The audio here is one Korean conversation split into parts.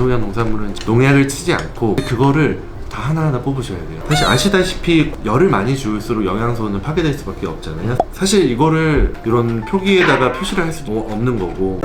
무농약 농산물은 농약을 치지 않고 그거를 다 하나하나 뽑으셔야 돼요. 사실 아시다시피 열을 많이 줄수록 영양소는 파괴될 수밖에 없잖아요. 사실 이거를 이런 표기에다가 표시를 할 수도 없는 거고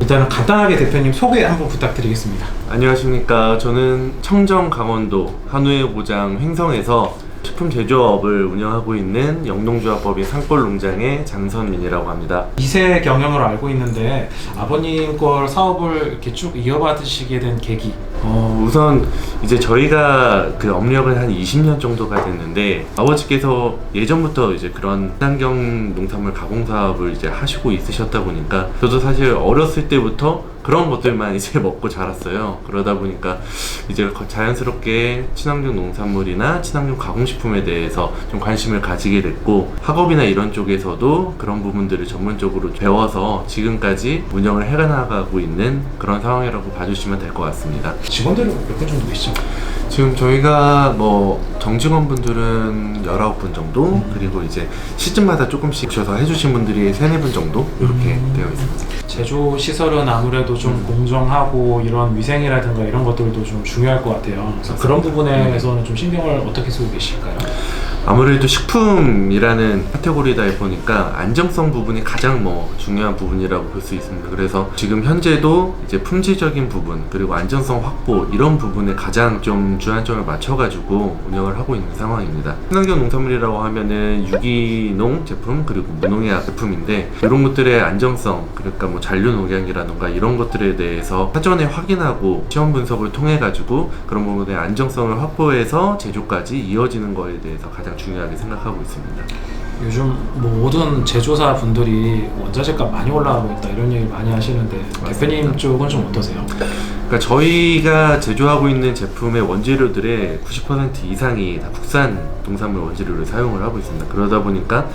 일단은 간단하게 대표님 소개 한번 부탁드리겠습니다. 안녕하십니까. 저는 청정 강원도 한우의 고장 횡성에서 식품 제조업을 운영하고 있는 영농조합법인 산골 농장의 장선민이라고 합니다. 2세 경영으로 알고 있는데 아버님 걸 사업을 이렇게 쭉 이어받으시게 된 계기. 어, 우선 이제 저희가 그 업력을 한 20년 정도가 됐는데 아버지께서 예전부터 이제 그런 친환경 농산물 가공 사업을 이제 하시고 있으셨다 보니까 저도 사실 어렸을 때부터 그런 것들만 이제 먹고 자랐어요. 그러다 보니까 이제 거- 자연스럽게 친환경 농산물이나 친환경 가공식품에 대해서 좀 관심을 가지게 됐고 학업이나 이런 쪽에서도 그런 부분들을 전문적으로 배워서 지금까지 운영을 해나가고 있는 그런 상황이라고 봐주시면 될 것 같습니다. 직원들은 몇 분 정도 계시죠? 지금 저희가 뭐 정직원 분들은 19분 정도 그리고 이제 시즌마다 조금씩 오셔서 해주신 분들이 3, 4분 정도 이렇게 음. 되어 있습니다. 제조 시설은 아무래도 좀 음. 공정하고 이런 위생이라든가 이런 것들도 좀 중요할 것 같아요. 그래서 그런. 부분에서는 좀 신경을 어떻게 쓰고 계실까요? 아무래도 식품이라는 카테고리다 보니까 안정성 부분이 가장 뭐 중요한 부분이라고 볼 수 있습니다. 그래서 지금 현재도 이제 품질적인 부분 그리고 안전성 확보 이런 부분에 가장 좀 주안점을 맞춰가지고 운영을 하고 있는 상황입니다. 친환경 농산물이라고 하면은 유기농 제품 그리고 무농약 제품인데 이런 것들의 안정성 그러니까 뭐 잔류 농약이라던가 이런 것들에 대해서 사전에 확인하고 시험 분석을 통해 가지고 그런 부분의 안정성을 확보해서 제조까지 이어지는 거에 대해서 가장 중요하게 생각하고 있습니다. 요즘 뭐 모든 제조사 분들이 원자재값 많이 올라가고 있다 이런 얘기 많이 하시는데 대표님 맞습니다. 쪽은 좀 어떠세요? 그러니까 저희가 제조하고 있는 제품의 원재료들의 90% 이상이 다 국산 농산물 원재료를 사용을 하고 있습니다. 그러다 보니까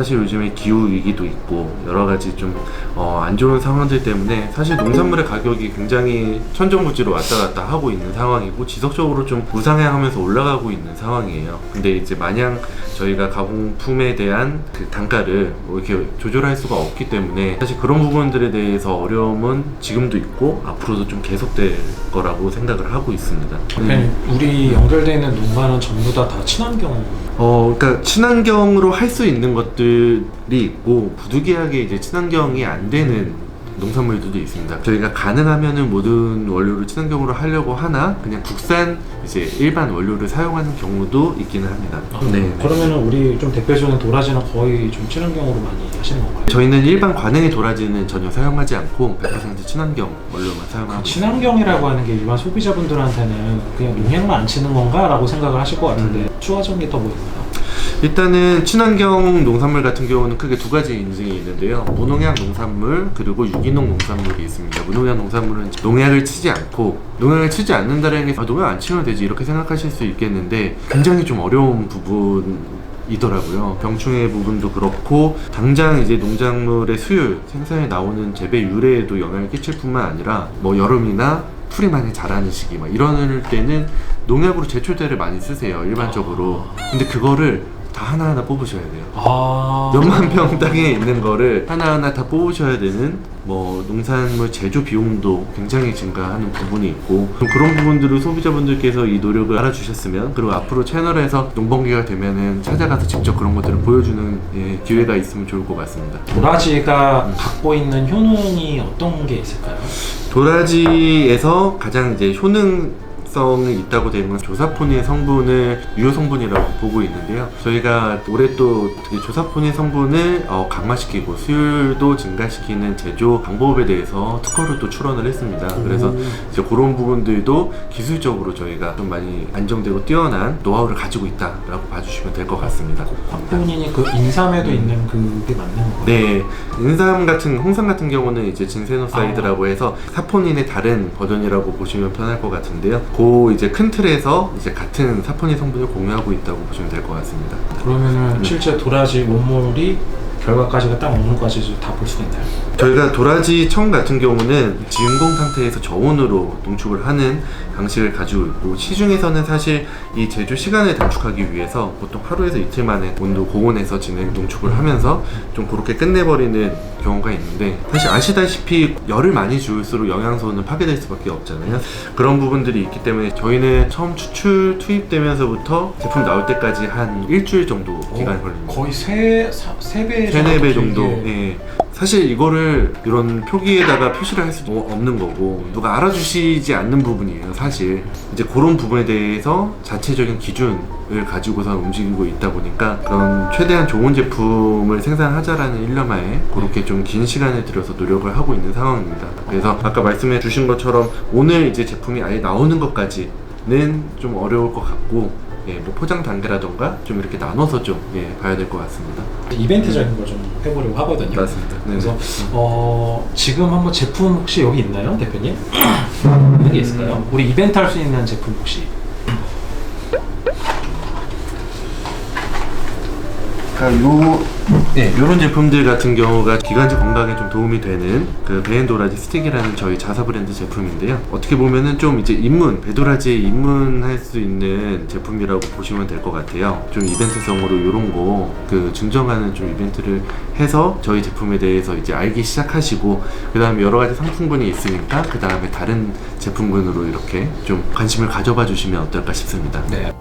사실 요즘에 기후 위기도 있고 여러 가지 좀 어, 안 좋은 상황들 때문에 사실 농산물의 가격이 굉장히 천정부지로 왔다 갔다 하고 있는 상황이고 지속적으로 좀 우상향하면서 올라가고 있는 상황이에요. 근데 이제 마냥 저희가 가공품에 대한 그 단가를 뭐 이렇게 조절할 수가 없기 때문에 사실 그런 부분들에 대해서 어려움은 지금도 있고 앞으로도 좀 계속될 거라고 생각을 하고 있습니다. 대표님 우리 연결되어 있는 농가는 전부 다, 다 친환경 어, 그러니까 친환경으로 할 수 있는 것들 이 있고 부득이하게 이제 친환경이 안 되는 농산물들도 있습니다. 저희가 가능하면은 모든 원료를 친환경으로 하려고 하나 그냥 국산 이제 일반 원료를 사용하는 경우도 있기는 합니다. 네. 그러면은 우리 좀 대표적인 도라지는 거의 좀 친환경으로 많이 하시는 건가요? 저희는 일반 관행의 도라지는 전혀 사용하지 않고 100% 친환경 원료만 사용하고 있습니다. 친환경이라고 하는 게 일반 소비자분들한테는 그냥 농약만 안 치는 건가라고 생각을 하실 것 같은데 추가적인 게더뭐 있나요? 일단은 친환경 농산물 같은 경우는 크게 두 가지 인증이 있는데요. 무농약 농산물 그리고 유기농 농산물이 있습니다. 무농약 농산물은 농약을 치지 않고 농약을 치지 않는다는 게 아, 농약 안 치면 되지 이렇게 생각하실 수 있겠는데 굉장히 좀 어려운 부분. 이더라고요. 병충해 부분도 그렇고 당장 이제 농작물의 수율, 생산에 나오는 재배율에도 영향을 끼칠 뿐만 아니라 뭐 여름이나 풀이 많이 자라는 시기 막 이런 때는 농약으로 제초제를 많이 쓰세요 일반적으로. 근데 그거를 다 하나하나 뽑으셔야 돼요. 아 몇만 평 땅에 있는 거를 하나하나 다 뽑으셔야 되는 뭐 농산물 제조 비용도 굉장히 증가하는 부분이 있고 좀 그런 부분들을 소비자분들께서 이 노력을 알아주셨으면 그리고 앞으로 채널에서 농번기가 되면은 찾아가서 직접 그런 것들을 보여주는 예, 기회가 있으면 좋을 것 같습니다. 도라지가 갖고 있는 효능이 어떤 게 있을까요? 도라지에서 가장 이제 효능 성이 있다고 되는 건 조사포닌 성분을 유효 성분이라고 보고 있는데요. 저희가 올해 또그 조사포닌 성분을 어, 강화시키고 수율도 증가시키는 제조 방법에 대해서 특허를 또 출원을 했습니다. 그래서 이제 그런 부분들도 기술적으로 저희가 좀 많이 안정되고 뛰어난 노하우를 가지고 있다라고 봐주시면 될 것 같습니다. 본인이 그 인삼에도 있는 그게 맞는 거예요? 네, 인삼 같은 홍삼 같은 경우는 이제 진세노사이드라고 해서 사포닌의 다른 버전이라고 보시면 편할 것 같은데요. 그 이제 큰 틀에서 이제 같은 사포닌 성분을 공유하고 있다고 보시면 될 것 같습니다. 그러면은 네. 실제 도라지 원물이 결과까지가 딱 오늘까지 다 볼 수가 있나요? 저희가 도라지 청 같은 경우는 진공 상태에서 저온으로 농축을 하는 방식을 가지고 있고 시중에서는 사실 이 제조 시간을 단축하기 위해서 보통 하루에서 이틀 만에 온도 고온에서 진행 농축을 하면서 좀 그렇게 끝내버리는 경우가 있는데 사실 아시다시피 열을 많이 줄수록 영양소는 파괴될 수밖에 없잖아요 그런 부분들이 있기 때문에 저희는 처음 추출 투입되면서부터 제품 나올 때까지 한 일주일 정도 기간이 걸립니다 거의 세, 사, 세 배, 세네 배 정도. 이게 예. 사실 이거를 이런 표기에다가 표시를 할 수도 없는 거고 누가 알아주시지 않는 부분이에요. 사실 이제 그런 부분에 대해서 자체적인 기준을 가지고서 움직이고 있다 보니까 그런 최대한 좋은 제품을 생산하자라는 일념하에 그렇게 좀 긴 시간을 들여서 노력을 하고 있는 상황입니다. 그래서 아까 말씀해 주신 것처럼 오늘 이제 제품이 아예 나오는 것까지는 좀 어려울 것 같고 예, 뭐 포장 단계라던가 좀 이렇게 나눠서 좀 예, 봐야 될 것 같습니다. 이벤트적인 걸 좀 해보려고 하거든요. 맞습니다. 네. 그래서 어, 지금 한번 제품 혹시 여기 있나요, 대표님? 있는 게 있을까요? 우리 이벤트 할 수 있는 제품 혹시? 그러니까 요 예, 요런 제품들 같은 경우가 기관지 건강에 좀 도움이 되는 그 베엔도라지 스틱이라는 저희 자사 브랜드 제품인데요. 어떻게 보면은 좀 이제 입문, 베도라지에 입문할 수 있는 제품이라고 보시면 될 것 같아요. 좀 이벤트성으로 요런 거 그 증정하는 좀 이벤트를 해서 저희 제품에 대해서 이제 알기 시작하시고 그 다음에 여러 가지 상품군이 있으니까 그 다음에 다른 제품군으로 이렇게 좀 관심을 가져봐 주시면 어떨까 싶습니다. 네.